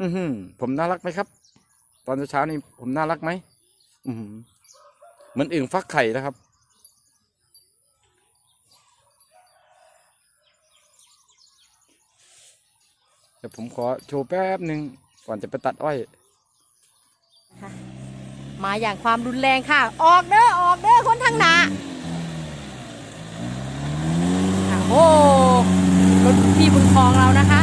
อือหือผมน่ารักไหมครับ ตอนเช้านี่ผมน่ารักไหมอือหือเหมือนอึ่งฟักไข่นะครับ เดี๋ยวผมขอโชว์แป๊บหนึ่งก่อนจะไปตัดอ้อยมาอย่างความรุนแรงค่ะ ออกเด้อออกเด้อคนทางหนาโอ้รถพี่บุญครองเรานะคะ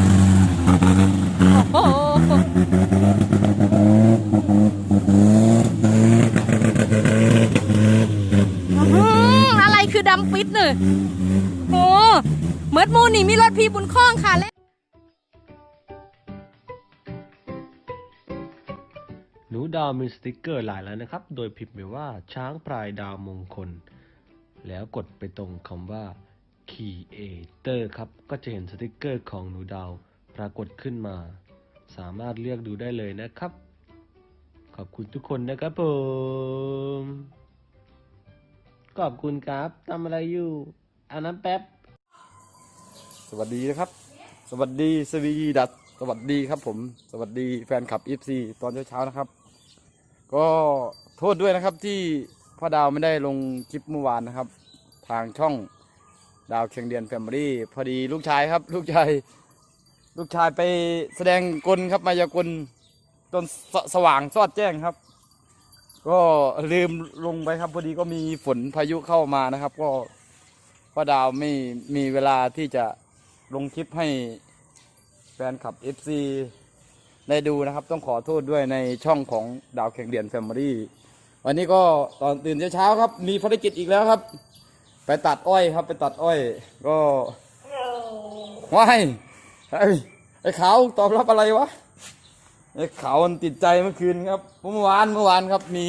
อะไรคือดำปิดเนี่ยโอ้เมือนหมูนี่มีรถพี่บุญครองค่ะและหนูดาวมีสติกเกอร์หลายแล้วนะครับ โดยพิมพ์ไปว่าช้างพลายดาวมงคล แล้วกดไปตรงคำว่า Creator ครับ ก็จะเห็นสติกเกอร์ของหนูดาวปรากฏขึ้นมา สามารถเลือกดูได้เลยนะครับ ขอบคุณทุกคนนะครับผม ขอบคุณครับทำอะไรอยู่อาน้ำแป๊บ สวัสดีนะครับ สวัสดีสวีดัตสวัสดีครับผม สวัสดีแฟนคลับ FC ตอนเช้าๆนะครับ ก็โทษด้วยนะครับที่พ่อดาวไม่ได้ลงคลิปเมื่อวานนะครับ ทางช่องดาวเคียงเดียนแฟมิลี่พอดีลูกชายครับ ลูกชาย ลูกชายไปแสดงกลครับมายากลจนสสว่างสอดแจ้งครับ ก็ลืมลงไปครับพอดีก็มีฝนพายุเข้ามานะครับ ก็พ่อดาวไม่มีเวลาที่จะลงคลิปให้แฟนคลับ FC ได้ดูนะครับ ต้องขอโทษด้วยในช่องของดาวแข่งเดียนแฟมิลี่วันนี้ก็ตอนตื่นเช้าๆครับ มีภารกิจอีกแล้วครับ ไปตัดอ้อยครับ ไปตัดอ้อย ก็ว้าย ไอ้ไอ้ขาวตอบรับอะไรวะไอ้ขาวมันติดใจเมื่อคืนครับเมื่อวานเมื่อวานครับมี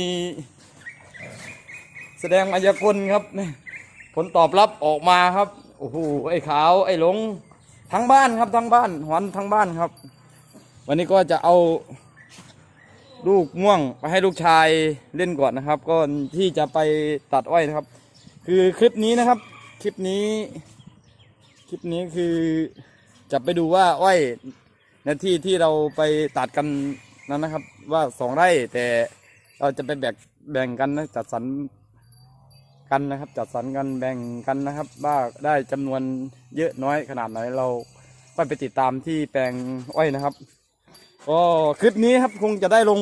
แสดงมายากลครับผลตอบรับออกมาครับโอ้โหไอ้ขาวไอ้หลงทั้งบ้านครับทั้งบ้านหอนทั้งบ้านครับ วันนี้ก็จะเอาลูกม่วงไปให้ลูกชายเล่นก่อนนะครับก่อนที่จะไปตัดอ้อยนะครับ คือคลิปนี้นะครับ คลิปนี้ คลิปนี้คือ จะไปดูว่าอ้อยในที่ที่เราไปตัดกันนั้นนะครับ ว่าสองไร่แต่เราจะไปแบ่งแบ่งกันนะจัดสรรกันนะครับ จัดสรรกันแบ่งกันนะครับว่าได้จำนวนเยอะน้อยขนาดไหนเราก็ไปติดตามที่แปลงอ้อยนะครับก็คลิปนี้ครับคงจะได้ลง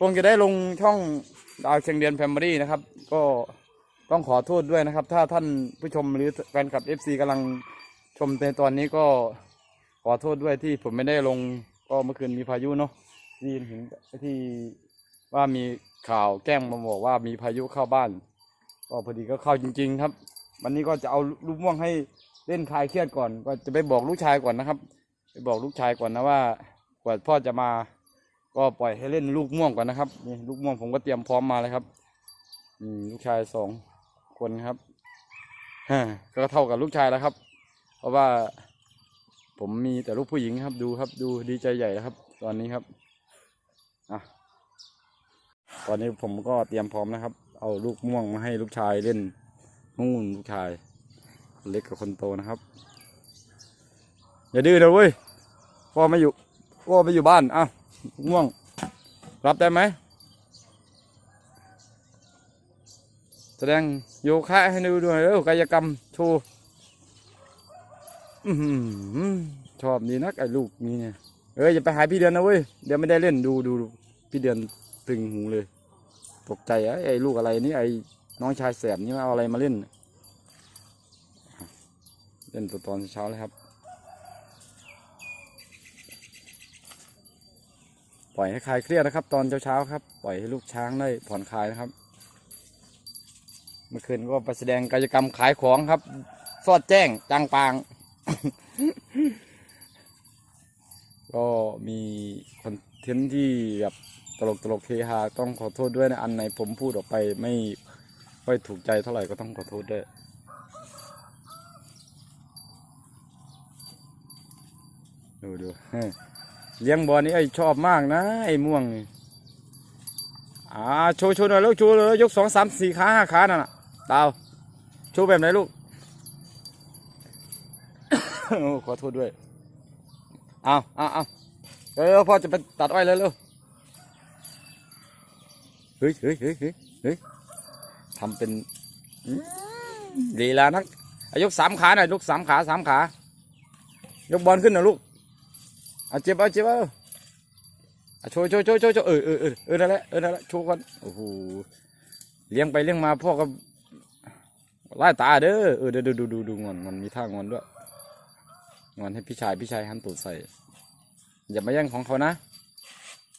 คงจะได้ลงช่องดาวเชียงเดียนแฟมิลี่นะครับ ก็ต้องขอโทษด้วยนะครับ ถ้าท่านผู้ชมหรือแฟนคลับ FC กำลัง ชมในตอนนี้ก็ขอโทษด้วยที่ผมไม่ได้ลงก็เมื่อคืนมีพายุเนาะที่เห็นที่ว่ามีข่าวแกล้งมาบอกว่ามีพายุเข้าบ้าน ก็พอดีก็เข้าจริง ๆ ครับ วันนี้ก็จะเอาลูกม่วงให้เล่นคลายเครียดก่อน ก็จะไปบอกลูกชายก่อนนะครับ ไปบอกลูกชายก่อนนะว่ากว่าพ่อจะมา ก็ปล่อยให้เล่นลูกม่วงก่อนนะครับนี่ลูกม่วงผมก็เตรียมพร้อมมาเลยครับอืมลูกชายสองคนครับฮะก็เท่ากับลูกชายแล้วครับ ราะว่าผมมีแต่ลูกผู้หญิงครับดูครับ ดูดีใจใหญ่แล้วครับ ตอนนี้ครับอะตอนนี้ผมก็เตรียมพร้อมนะครับ เอาลูกม่วงมาให้ลูกชายเล่นนู่นลูกชาย เล็กกับคนโตนะครับ อย่าดื้อนะเว้ยพ่อไม่อยู่พ่อไม่อยู่บ้านอะม่วง รับได้ไหมแสดงโยคะให้ดูด้วยเร็วกายกรรมโชว์ ชอบดีนักไอ้ลูกนี้เนี่ยเอ้ยอย่าไปหาพี่เดือนนะเว้ยเดี๋ยวไม่ได้เล่นดูดูพี่เดือนตึงหูเลย ตกใจไอ้ไอ้ลูกอะไรนี่ไอ้น้องชายแสบนี่เอาอะไรมาเล่น เล่นตัวตอนเช้าเลยครับ ปล่อยให้คลายเครียดนะครับ ตอนเช้าๆครับ ปล่อยให้ลูกช้างได้ผ่อนคลายนะครับ เมื่อคืนก็ไปแสดงกายกรรมขายของครับ สอดแจ้งจางปาง ก็มีคอนเทนต์ที่แบบตลกตลกเฮฮาต้องขอโทษด้วยนะ อันไหนผมพูดออกไปไม่ค่อยถูกใจเท่าไหร่ก็ต้องขอโทษด้วยดูดูเลี้ยงบอลนี่ไอชอบมากนะ ไอม่วงนี่อ่าโชว์โชว์หน่อยลูกโชว์เลยยกสองสามสี่ขาห้าขานั่นน่ะดาวโชว์แบบไหนลูก ขอโทษด้วย เอาเอาเอาเร็วพ่อจะไปตัดอ้อยแล้วเร็วเฮ้ยเฮ้ยเฮ้ยเฮ้ยทำเป็นอืมลีลานักอายกสามขาหน่อยลูกสามขาสามขายกบอลขึ้นหน่อยลูกเอาเจ็บเอาเจ็บเอาโชว์โชว์โชว์โชว์โชว์เออเออเออเออนั่นแหละเออนั่นแหละโชว์กันโอ้โหเลี้ยงไปเลี้ยงมาพ่อก็ไล่ตาเด้อเออเดี๋ยวดูดูดูดูงอนงอนมีท่างอนด้วย งอนให้พี่ชายพี่ชายหันตูดใส่ อย่ามาแย่งของเขานะ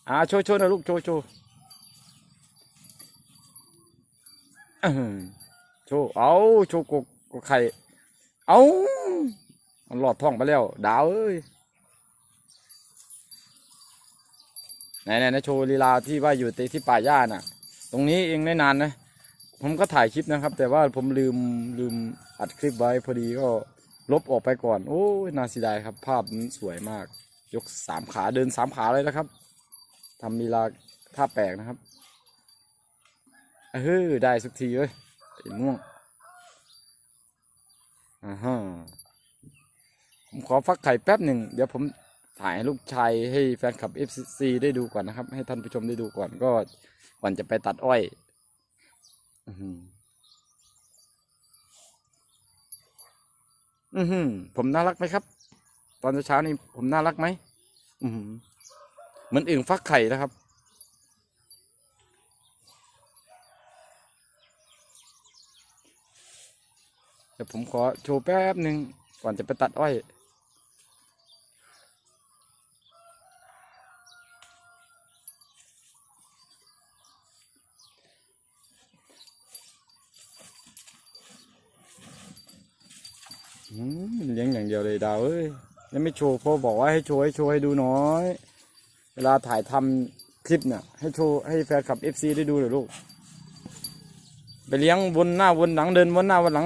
อ่าโชว์โชว์นะลูกโชว์โชว์โชว์เอาโชว์กกกไข่เอามันหลอดท้องไปแล้ว ดาวเอ้ยไหนไหนไหนโชว์ลีลาที่ว่าอยู่ที่ป่าหญ้าน่ะ ตรงนี้เองไม่นานนะ ผมก็ถ่ายคลิปนะครับ แต่ว่าผมลืมลืมอัดคลิปไว้พอดีก็ ลบออกไปก่อน โอ้ยน่าเสียดายครับ ภาพนั้สวยมาก ยกสามขาเดินสามขาเลยนะครับทำลีลาท่าแปลกนะครับเฮ้ยได้สักทีเว้ยไอ้ม่วงอ่าฮะผมขอฟักไข่แป๊บหนึ่งเดี๋ยวผมถ่ายให้ลูกชายให้แฟนคลับ FC ได้ดูก่อนนะครับ ให้ท่านผู้ชมได้ดูก่อนก็ก่อนจะไปตัดอ้อย อือ อือหือผมน่ารักไหมครับ ตอนเช้านี่ผมน่ารักไหมอือหือเหมือนอึ่งฟักไข่นะครับ เดี๋ยวผมขอโชว์แป๊บหนึ่งก่อนจะไปตัดอ้อย เลี้ยงอย่างเดียวเลยดาวเอ้ยแล้วไม่โชว์พ่อบอกว่าให้โชว์ให้โชว์ให้ดูน้อย เวลาถ่ายทำคลิปเนี่ยให้โชว์ให้แฟนคลับเอฟซีได้ดูหน่อยลูกไปเลี้ยงวนหน้าวนหลังเดินวนหน้าวนหลัง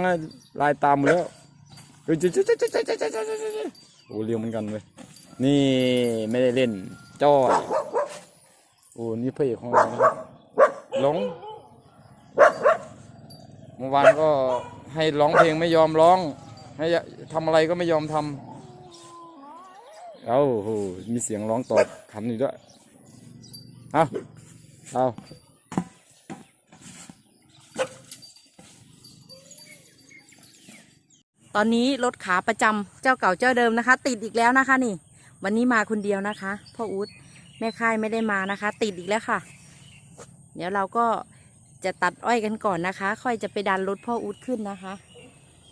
ลายตามแล้วโอ้เลี้ยวเหมือนกันเลยนี่ไม่ได้เล่นจ้อยโอ้นี่พระเอกของเราหลงเมื่อวานก็ให้ร้องเพลงไม่ยอมร้อง ให้ทำอะไรก็ไม่ยอมทำเอาโหมีเสียงร้องตอบคำนี้ด้วยเอาเอาตอนนี้รถขาประจำเจ้าเก่าเจ้าเดิมนะคะ ติดอีกแล้วนะคะนี่ วันนี้มาคนเดียวนะคะพ่ออู๊ดแม่ค่ายไม่ได้มานะคะ ติดอีกแล้วค่ะ เดี๋ยวเราก็จะตัดอ้อยกันก่อนนะคะ ค่อยจะไปดันรถพ่ออู๊ดขึ้นนะคะ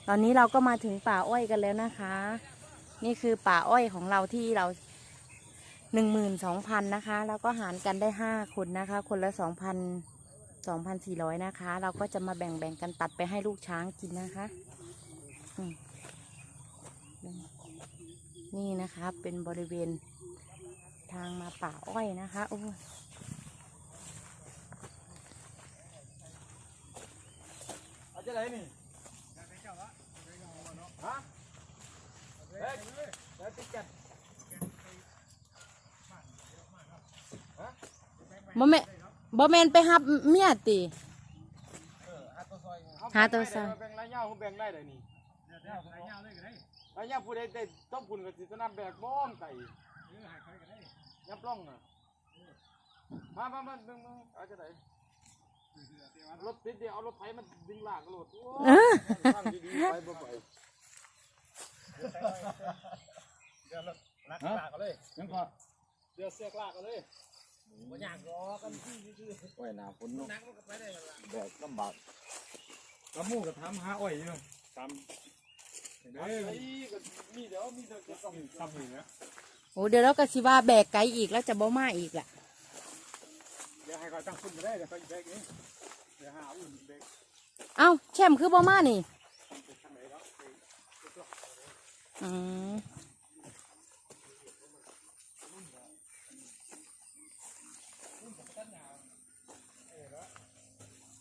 ตอนนี้เราก็มาถึงป่าอ้อยกันแล้วนะคะ นี่คือป่าอ้อยของเราที่เราหนึ่งหมื่นสองพันนะคะ แล้วก็หารกันได้ห้าคนนะคะ คนละสองพันสองพันสี่ร้อยนะคะ เราก็จะมาแบ่งแบ่งๆกันตัดไปให้ลูกช้างกินนะคะ นี่นะคะเป็นบริเวณทางมาป่าอ้อยนะคะโอ้อาจะไหนนี่ ฮะเฮ้ยเดี๋ยวติดกันบ่แม่นบ่แมนไปหับเมียตีหาตัวซอยแบ่งรายเงาเขาแบ่งได้เลยนี่รายเงาเลยก็ได้รายเงาผู้ใดได้ต้องคุณกับสิสนามแบกบ้อมไก่ยับร่องอะมามามาดึงมึงเอาจะไหนรถติดเดียวเอารถไถมันดึงลากกระโดดโอ้ยตั้งดีๆไปบ่ไป ลักลากกันเลยยังพอเดี๋ยวเสือกลากกันเลยมันอยากรอกันที่ชื่อไว้หนาฝนเนาะนักมันก็ไปได้กันละแบกลำบากกระมูกระทำหาอ้อยอยู่ตามเด้อมีเดี๋ยวมีเดี๋ยวจะต้องทำอย่างเงี้ยโอ้เดี๋ยวเราก็สิว่าแบกไกลอีกแล้วจะบ่มาอีกล่ะเดี๋ยวให้เขาตั้งคุณไปได้เดี๋ยวเขาเบรกนี้เดี๋ยวหาอุ่นเบรกเอ้าแชมป์คือบ่มานี่ ไปทางไหนแล้ว อืม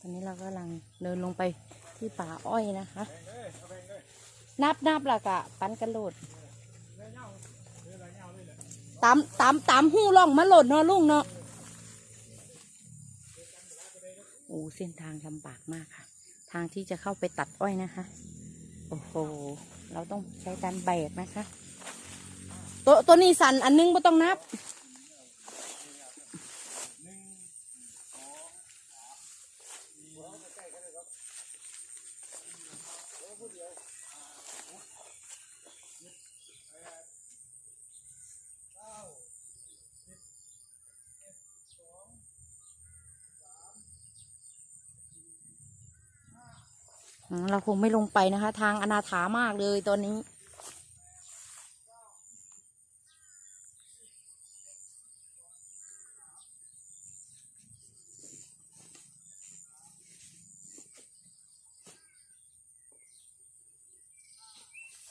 ตอนนี้เรากำลังเดินลงไปที่ป่าอ้อยนะคะ นับนับละกะ ปันกันโหลดตามตามตามหูล่องมาหลดเนาะลุงเนาะโอ้เส้นทางลำบากมากค่ะ ทางที่จะเข้าไปตัดอ้อยนะคะ โอ้โห เราต้องใช้การแบกนะคะ ตัวตัวนี้สันอันนึงไม่ต้องนับ เราคงไม่ลงไปนะคะ ทางอนาถามากเลยตอนนี้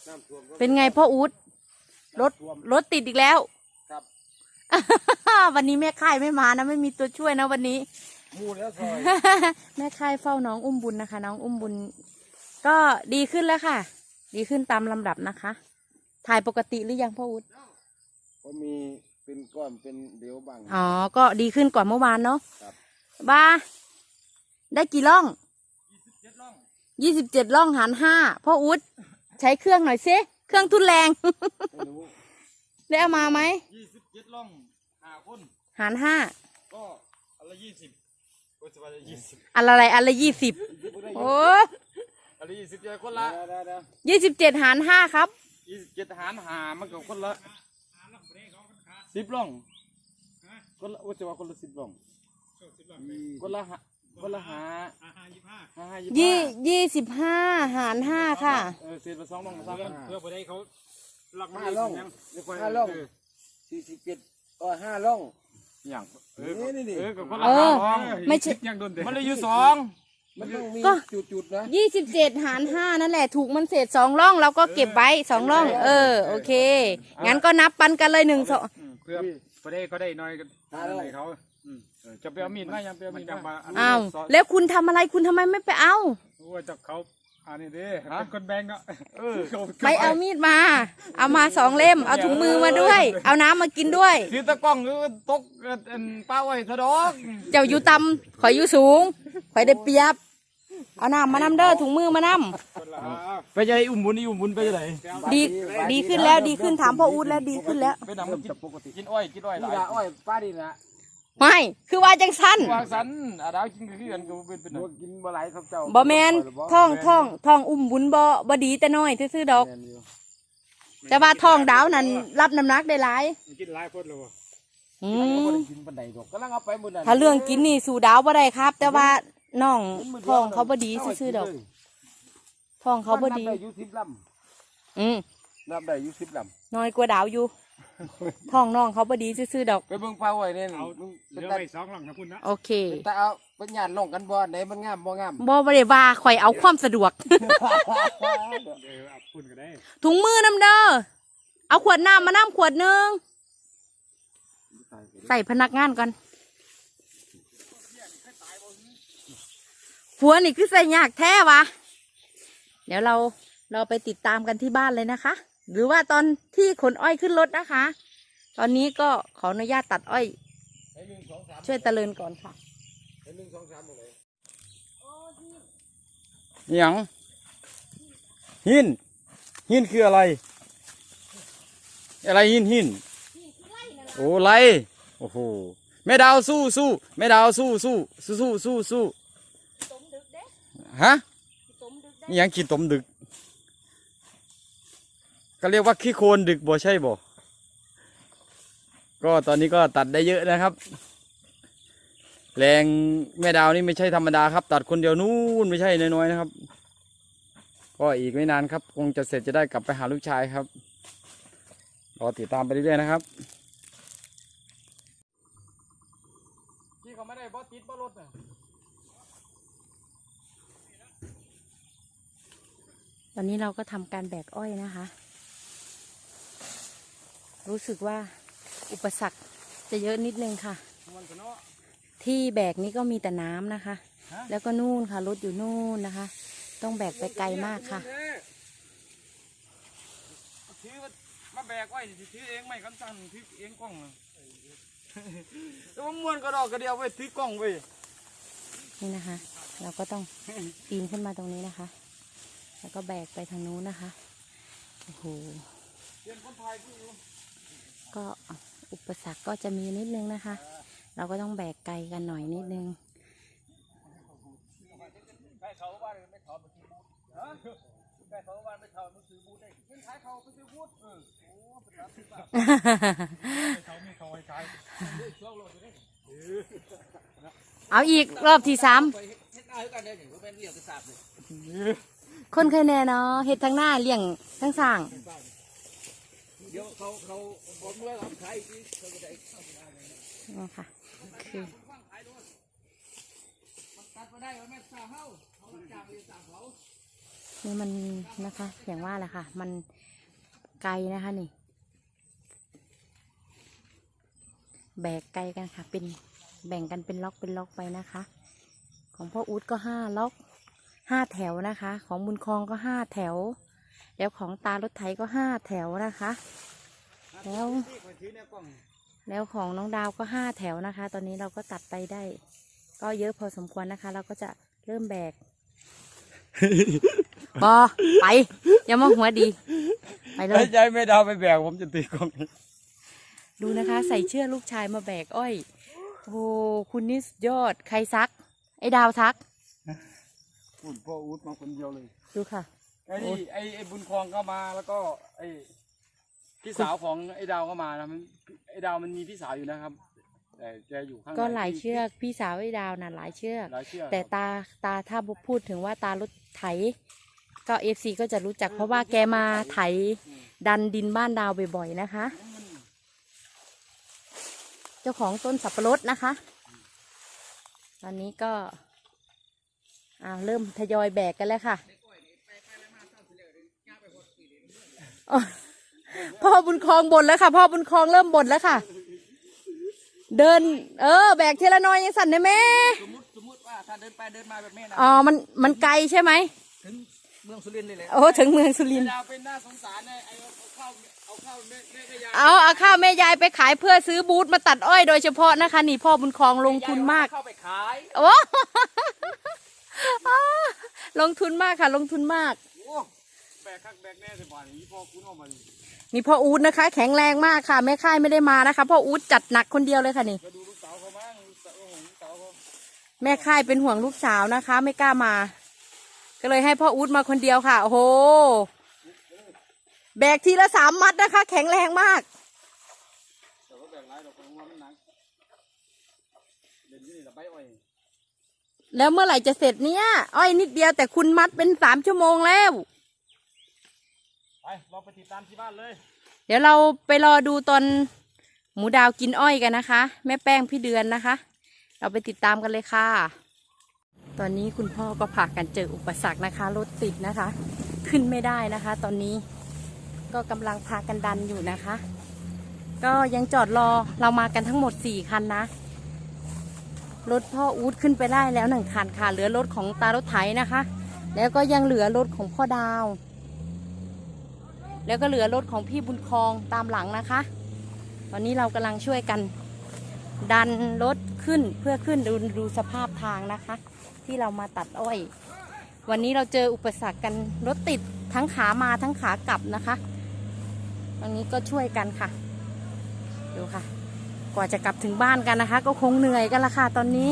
น้ำท่วมก็เป็นไงพ่ออูดรถท่วมรถติดอีกแล้วครับ วันนี้แม่ค่ายไม่มานะ ไม่มีตัวช่วยนะวันนี้มูแล้วซอย แม่ค่ายเฝ้าน้องอุ้มบุญนะคะ น้องอุ้มบุญ ก็ดีขึ้นแล้วค่ะ ดีขึ้นตามลำดับนะคะ ถ่ายปกติหรือยังพ่ออูดก็มีเป็นก้อนเป็นเดียวบางอ๋อ ก็ดีขึ้นกว่าเมื่อวานเนาะครับบ้าได้กี่ล่องเจ็ดล่องยี่สิบเจ็ดล่องหารห้าพ่ออูดใช้เครื่องหน่อยซิเครื่องทุนแรง ไม่รู้ได้เอามาไหมยี่สิบเจ็ดล่องห้าคนหารห้าก็อันละยี่สิบก็จะว่ายี่สิบอันละอะไรอันละยี่สิบโอ้ อันละยี่สิบเจอคนละยี่สิบเจ็ดหารห้าครับยี่สิบเจ็ดหารหามันก็คนละสิบล่องคนละว่าจะว่าคนละสิบล่องคนละหาคนละหาห้าห้ายี่ห้ายี่ยี่สิบห้าหารห้าค่ะเออเศษละสองล่องละสามล่องเพื่อไปได้เขาหลักห้าล่องห้าล่องสี่สิบเจ็ดก็ห้าล่องอย่างเออนี่นี่นี่เออกับคนละเอห้าอล่องไม่ใช่ยังโดนเด็มันเลยอยู่สอง มันต้องมีก็ จุดๆนะยี่สิบเจ็ดหารห้านั่นแหละ ถูกมันเศษสองร่องเราก็เก็บไว้สองร่อง เออ โอเค งั้นก็นับปันกันเลยหนึ่งสองเพื่อไปได้เขาได้น้อยกันอะไรเขาอืมเออจะไปเอามีดมายังไปเอามีดมันจะมามาอ้าวแล้วคุณทำอะไรคุณทำไมไม่ไปเอา ว่าจะเขาอันนี้ดิเป็นคนแบงก์อะเออไปเอามีดมา เอามาสองเล่ม เอาถุงมือมาด้วย เอาน้ำมากินด้วยถือตะกล้องหรือตกเอ็นป้าไว้ทะดอกเจ้าอยู่ต่ำข่อยอยู่สูงข่อยได้เปรียบ เอาน้ำมานำเด้อถุงมือมานำคนละไปจะอุ้มบุญอุ้มบุญไปจะไหนดีดีขึ้นแล้วดีขึ้นถามพ่ออูดแล้วดีขึ้นแล้วไปนำมันกินปกติกินอ้อยกินอ้อยหนี่ลายละอ้อยป้าดินะไม่คือว่าจังสั้นวางสันอาดาวกินก็คือกันก็เป็นเป็นบ่กินบ่หลายครับเจ้าบ่แมนท่องท่องท่องอุ้มบุญบ่บ่ดีแต่น้อยซื่อๆดอกแม่นอยู่แต่ว่าท่องดาวนั้นรับน้ำหนักได้หลายกินหลายคนเลยอืบ่มได้กินปานใดดอกกำลังเอาไปมื้อนั้นถ้าเรื่องกินนี่สู่ดาวบ่ได้ครับ แต่ว่า น้องท้องเขาบ่ดีซื่อๆดอกท้องเขาบ่ดีนัได้อยู่10ลำอืมนับได้อยู่10ลำน้อยกว่าดาวอยู่ท้องน้องเขาบ่ดีซื่อๆดอกไปเบิ่งป้าไว้เนี่ยเอามึงเหลือแต่ไว้สองหลังนะคุณนะโอเคแต่เอาเป็นญาติน้องกันบ่ไหนมันงามบ่งามบ่บ่ได้ว่าข่อยเอาความสะดวก เดี๋ยวเอาคุณก็ได้ถุงมือน้ำเด้อเอาขวดน้ำมาน้ำขวดหนึงใส่พนักงานก่อน ผัวนี่คือใส่ยากแท้วะ เดี๋ยวเราเราไปติดตามกันที่บ้านเลยนะคะ หรือว่าตอนที่ขนอ้อยขึ้นรถนะคะ ตอนนี้ก็ขออนุญาตตัดอ้อย ช่วยตะเลินก่อนค่ะหยังหินหินคืออะไร อะไรหินหินโอ้ไรโอ้โหแม่ดาวสู้สู้แม่ดาวสู้สู้สู้สู้สู้สู้ ฮะอิหยังขี้ตมดึก ก็เรียกว่าขี้โคลนดึกบ่ใช่บ่ก็ตอนนี้ก็ตัดได้เยอะนะครับ แรงแม่ดาวนี่ไม่ใช่ธรรมดาครับ ตัดคนเดียวนู่นไม่ใช่น้อยๆนะครับ ก็อีกไม่นานครับ คงจะเสร็จจะได้กลับไปหาลูกชายครับรอติดตามไปเรื่อยๆนะครับที่เขาไม่ได้บอติดบอรถน่ะ ตอนนี้เราก็ทำการแบกอ้อยนะคะ รู้สึกว่าอุปสรรคจะเยอะนิดนึงค่ะ ที่แบกนี้ก็มีแต่น้ำนะคะ แล้วก็นู่นค่ะรถอยู่นู่นนะคะ ต้องแบกไปไกลมากค่ะถือมาแบกไว้สิถือเองไม่กันสั่นถือเองกล้องน่ะแต่ว่าม้วนก็ดอกกระเดียวไว้ถือกล้องไว้นี่นะคะ เราก็ต้องปีนขึ้นมาตรงนี้นะคะ แล้วก็แบกไปทางนู้นนะคะ โอ้โหก็อุปสรรคก็จะมีนิดนึงนะคะ เราก็ต้องแบกไกลกันหน่อยนิดนึงเอาอีกรอบที่สาม คนเคยแน่เนาะเฮ็ดทั้งหน้าเลี้ยงทั้งสร้างเดี๋ยวเขาเขาบอกว่าเราขายที่เขาจะได้นี่ค่ะคือตัดมาได้ว่าวเฮาเขาจ้างเรียนสาวเขานี่มันนะคะ อย่างว่าแหละค่ะ มันไกลนะคะนี่ แบกไกลกันค่ะ เป็นแบ่งกันเป็นล็อกเป็นล็อกไปนะคะ ของพ่ออู๊ดก็ห้าล็อก ห้าแถวนะคะ ของบุญคลองก็ห้าแถว แล้วของตารถไถก็ห้าแถวนะคะ แล้วที่คนถือเนี่ยกล้องแล้วของน้องดาวก็ห้าแถวนะคะ ตอนนี้เราก็ตัดไปได้ ก็เยอะพอสมควรนะคะ เราก็จะเริ่มแบกบอไป อย่ามาหัวดี ไปเลไอ้ยใจไม่ดาวไปแบกผมจะตีกล้องดูนะคะ ใส่เชือกลูกชายมาแบกอ้อย โอ้โหคุณนี่สุดยอด ใครซัก ไอ้ดาวซัก พูดพ่ออูดมาคนเดียวเลย ดูค่ะ ไอ้นี่ไอ้ไอ้บุญคลองก็มาแล้วก็ไอ้พี่สาวของไอ้ดาวก็มานะมันไอ้ดาวมันมีพี่สาวอยู่นะครับ แต่แกอยู่ข้างในก็หลายเชือกพี่สาวไอ้ดาวน่ะหลายเชือก หลายเชือกแต่ตาตาถ้าพูดถึงว่าตารถไถ ก็เอฟซีก็จะรู้จักเพราะว่าแกมาไถดันดินบ้านดาวบ่อยๆนะคะ เจ้าของต้นสับปะรดนะคะ ตอนนี้ก็ อ้าวเริ่มทยอยแบกกันแล้วค่ะอ๋อพ่อบุญคลองบ่นแล้วค่ะ พ่อบุญคลองเริ่มบ่นแล้วค่ะ เดิน เออ แบกทีละน้อยยังสั่นได้ไหมสมมติสมมติว่าถ้าเดินไปเดินมาแบบนี้นะอ๋อมันมันไกลใช่ไหมถึงเมืองสุรินทร์เลยแหละโอ้ถึงเมืองสุรินทร์ไอ้ดาวเป็นหน้าสงสารนะไอ้เอาเข้าเอาเข้าแม่แม่ก็ยาเอาเอาข้าวแม่ยายไปขายเพื่อซื้อบูธมาตัดอ้อยโดยเฉพาะนะคะ นี่พ่อบุญคลองลงทุนมากเข้าไปขายโอ้ ลงทุนมากค่ะ ลงทุนมาก โอ้แบกคักแบกแน่สิบ่านี้พ่อคุณออกมานี่นี่พ่ออู๊ดนะคะ แข็งแรงมากค่ะ แม่ค่ายไม่ได้มานะคะพ่ออู๊ดจัดหนักคนเดียวเลยค่ะนี่ก็ดูลูกสาวเขามั้งลูกสาวของลูกสาวเขาแม่ค่ายเป็นห่วงลูกสาวนะคะ ไม่กล้ามา ก็เลยให้พ่ออู๊ดมาคนเดียวค่ะ โอ้โห แบกทีละสามมัดนะคะ แข็งแรงมาก แต่ว่าแบกหลายดอกของหัวมันหนักเด่นที่นี่ละใบอ้อย แล้วเมื่อไหร่จะเสร็จเนี่ยอ้อยนิดเดียวแต่คุณมัดเป็นสามชั่วโมงแล้ว ไปเราไปติดตามที่บ้านเลยเดี๋ยวเราไปรอดูตอนหมูดาวกินอ้อยกันนะคะ แม่แป้งพี่เดือนนะคะ เราไปติดตามกันเลยค่ะ ตอนนี้คุณพ่อก็ผ่ากันเจออุปสรรคนะคะรถติดนะคะ ขึ้นไม่ได้นะคะ ตอนนี้ก็กำลังพากันดันอยู่นะคะ ก็ยังจอดรอเรามากันทั้งหมดสี่คันนะ รถพ่ออูดขึ้นไปได้แล้วหนึ่งคันค่ะ เหลือรถของตารถไถนะคะ แล้วก็ยังเหลือรถของพ่อดาว แล้วก็เหลือรถของพี่บุญครองตามหลังนะคะ ตอนนี้เรากำลังช่วยกัน ดันรถขึ้นเพื่อขึ้นดูดูสภาพทางนะคะ ที่เรามาตัดอ้อย วันนี้เราเจออุปสรรคกันรถติดทั้งขามาทั้งขากลับนะคะตอนนี้ก็ช่วยกันค่ะ ดูค่ะ กว่าจะกลับถึงบ้านกันนะคะ ก็คงเหนื่อยกันละค่ะตอนนี้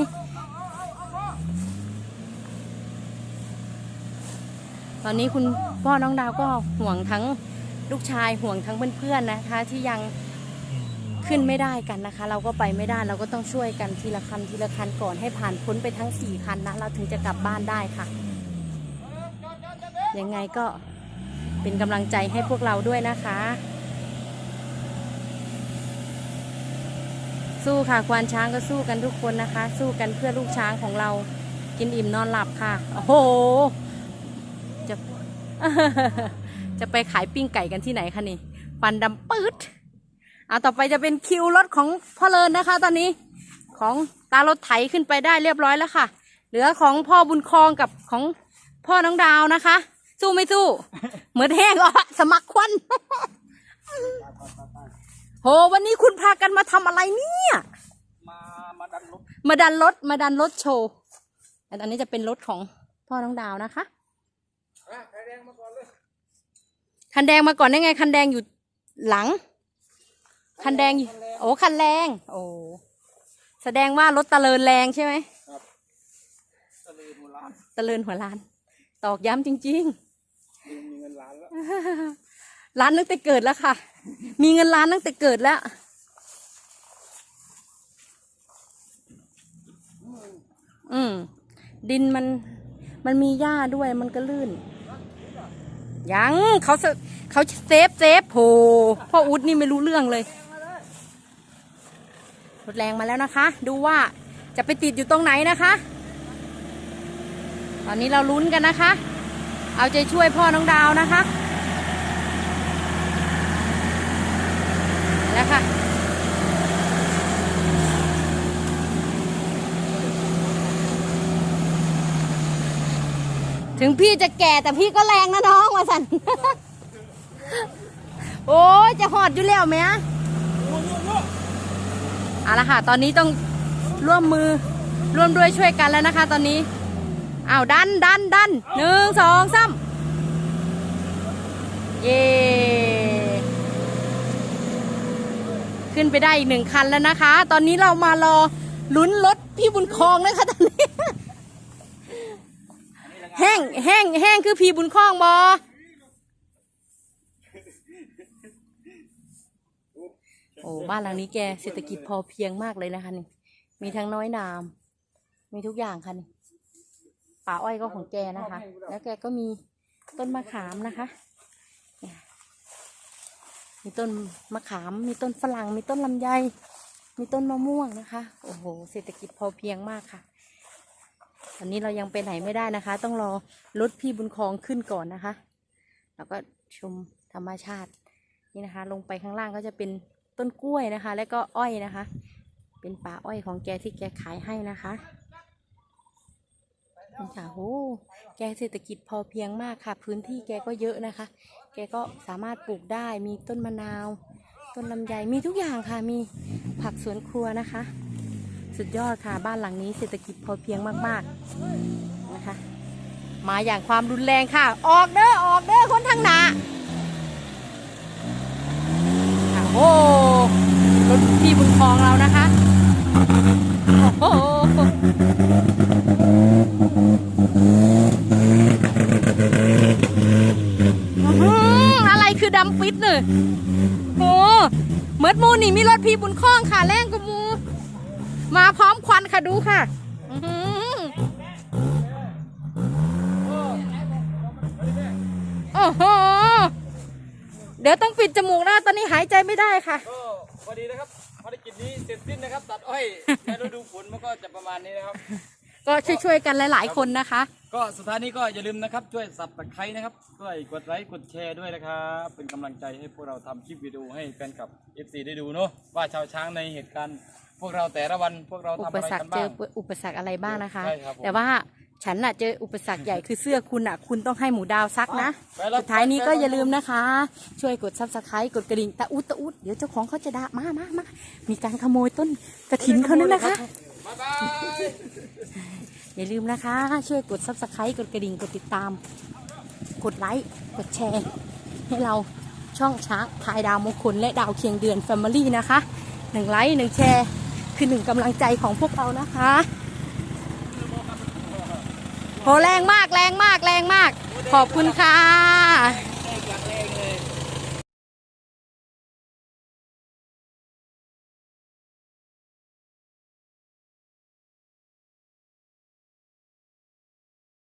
ตอนนี้คุณพ่อน้องดาวก็ห่วงทั้งลูกชายห่วงทั้งเพื่อนๆนะคะ ที่ยังขึ้นไม่ได้กันนะคะ เราก็ไปไม่ได้เราก็ต้องช่วยกันทีละคันทีละคันก่อนให้ผ่านพ้นไปทั้งสี่คันนะเราถึงจะกลับบ้านได้ค่ะยังไงก็เป็นกำลังใจให้พวกเราด้วยนะคะ สู้ค่ะควานช้างก็สู้กันทุกคนนะคะ สู้กันเพื่อลูกช้างของเรากินอิ่มนอนหลับค่ะ โอ้โห จะ จะไปขายปิ้งไก่กันที่ไหนคะนี่ฟันดำปื๊ดเอาต่อไปจะเป็นคิวรถของพ่อเลินนะคะ ตอนนี้ของตารถไถขึ้นไปได้เรียบร้อยแล้วค่ะ เหลือของพ่อบุญครองกับของพ่อน้องดาวนะคะ สู้ไม่สู้ เหมือนแห้งอะสมัครควัน โหวันนี้คุณพากันมาทำอะไรเนี่ย มามาดันรถมาดันรถมาดันรถโชว์อันนี้จะเป็นรถของพ่อน้องดาวนะคะ อะไฟแดงมาก่อนเลยคันแดงมาก่อนได้ไง คันแดงอยู่หลัง คันแดงอยู่โอ้คันแรง โอ้แสดงว่ารถตะเลินแรงใช่ไหมตะลือโบราณตะเลินหัวล้าน ตอกย้ำจริงมีเงินล้านแล้ว ๆ ร้านตั้งแต่เกิดแล้วค่ะ มีเงินล้านตั้งแต่เกิดแล้ว อืม ดินมัน มันมีหญ้าด้วยมันก็ลื่น ยังเขาเซเขาเซฟเซฟโหพ่ออุดนี่ไม่รู้เรื่องเลยรถแรงมาแล้วนะคะ ดูว่าจะไปติดอยู่ตรงไหนนะคะ ตอนนี้เราลุ้นกันนะคะ เอาใจช่วยพ่อน้องดาวนะคะแล้วค่ะ ถึงพี่จะแก่แต่พี่ก็แรงนะน้องมาสัน โอ้ยจะหอดอยู่แล้วไหมอะเอาละค่ะ ตอนนี้ต้องร่วมมือร่วมด้วยช่วยกันแล้วนะคะ ตอนนี้อ้าวดันดันดันหนึ่งสองสามเย่ขึ้นไปได้อีกหนึ่งคันแล้วนะคะ ตอนนี้เรามารอลุ้นรถพี่บุญคองนะคะตอนนี้ แห้งแห้งแห้งคือพีบุญคล้องบอโอ้บ้านหลังนี้แกเศรษฐกิจพอเพียงมากเลยนะคะนี่ มีทั้งน้อยนาม มีทุกอย่างค่ะนี่ป่าอ้อยก็ของแกนะคะ แล้วแกก็มีต้นมะขามนะคะ มีต้นมะขาม มีต้นฝรั่ง มีต้นลำไย มีต้นมะม่วงนะคะ โอ้โห เศรษฐกิจพอเพียงมากค่ะ ตอนนี้เรายังไปไหนไม่ได้นะคะ ต้องรอรถพี่บุญคองขึ้นก่อนนะคะ แล้วก็ชมธรรมชาตินี่นะคะ ลงไปข้างล่างก็จะเป็นต้นกล้วยนะคะ แล้วก็อ้อยนะคะ เป็นป่าอ้อยของแกที่แกขายให้นะคะนี่ค่ะโอ้แกเศรษฐกิจพอเพียงมากค่ะ พื้นที่แกก็เยอะนะคะ แกก็สามารถปลูกได้มีต้นมะนาว ต้นลำไยมีทุกอย่างค่ะมีผักสวนครัวนะคะ สุดยอดค่ะบ้านหลังนี้เศรษฐกิจพอเพียงมากๆนะคะ มาอย่างความรุนแรงค่ะ ออกเด้อออกเด้อคนทางหนาโอ้รถพี่บุญครองเรานะคะโอ้อะไรคือดำปิดเนี่ยโอ้เมิดมูนี่มีรถพี่บุญครองค่ะแรงกว่ามู มาพร้อมควันค่ะดูค่ะอื้อหือโอ้โห เดี๋ยวต้องปิดจมูกนะตอนนี้หายใจไม่ได้ค่ะ ก็พอดีนะครับภารกิจนี้เสร็จสิ้นนะครับ ตัดอ้อยในฤดูฝนมันก็จะประมาณนี้นะครับ ก็ช่วยๆกันหลาย ๆ คนนะคะ ก็สุดท้ายนี้ก็อย่าลืมนะครับช่วยสับตะไคร้นะครับช่วยกดไลค์กดแชร์ด้วยนะครับเป็นกำลังใจให้พวกเราทำคลิปวิดีโอให้แฟนคลับ FC ได้ดูเนาะว่าชาวช้างในเหตุการณ์ พวกเราแต่ละวันพวกเราอุทำปอะไรสรรกัคนเจบ้าองอุปสรรคอะไรบ้างนะคะ ใช่ครับผม แต่ว่าฉันน่ะเจออุปสรรคใหญ่คือเสื้อคุณอะ คุณต้องให้หมูดาวซักนะ ไปแล้ว สุดท้ายนี้ก็อย่าลืมนะคะ ช่วยกดซับสไครต์กดกระดิ่งตะอุดตะอุดเดี๋ยวเจ้าของเขาจะด่ามามามามีการขโมยต้นกระถินเขานั่นนะคะ บ๊ายบาย อย่าลืมนะคะ ช่วยกด subscribe กดกระดิ่ง กดติดตาม กดไลค์ กดแชร์ ให้เราช่องช้างพายดาวมงคลและดาวเคียงเดือน Family นะคะหนึ่งไลค์หนึ่งแชร์ คือหนึ่งกำลังใจของพวกเรานะคะโหแรงมากแรงมากแรงมาก ขอบคุณค่ะ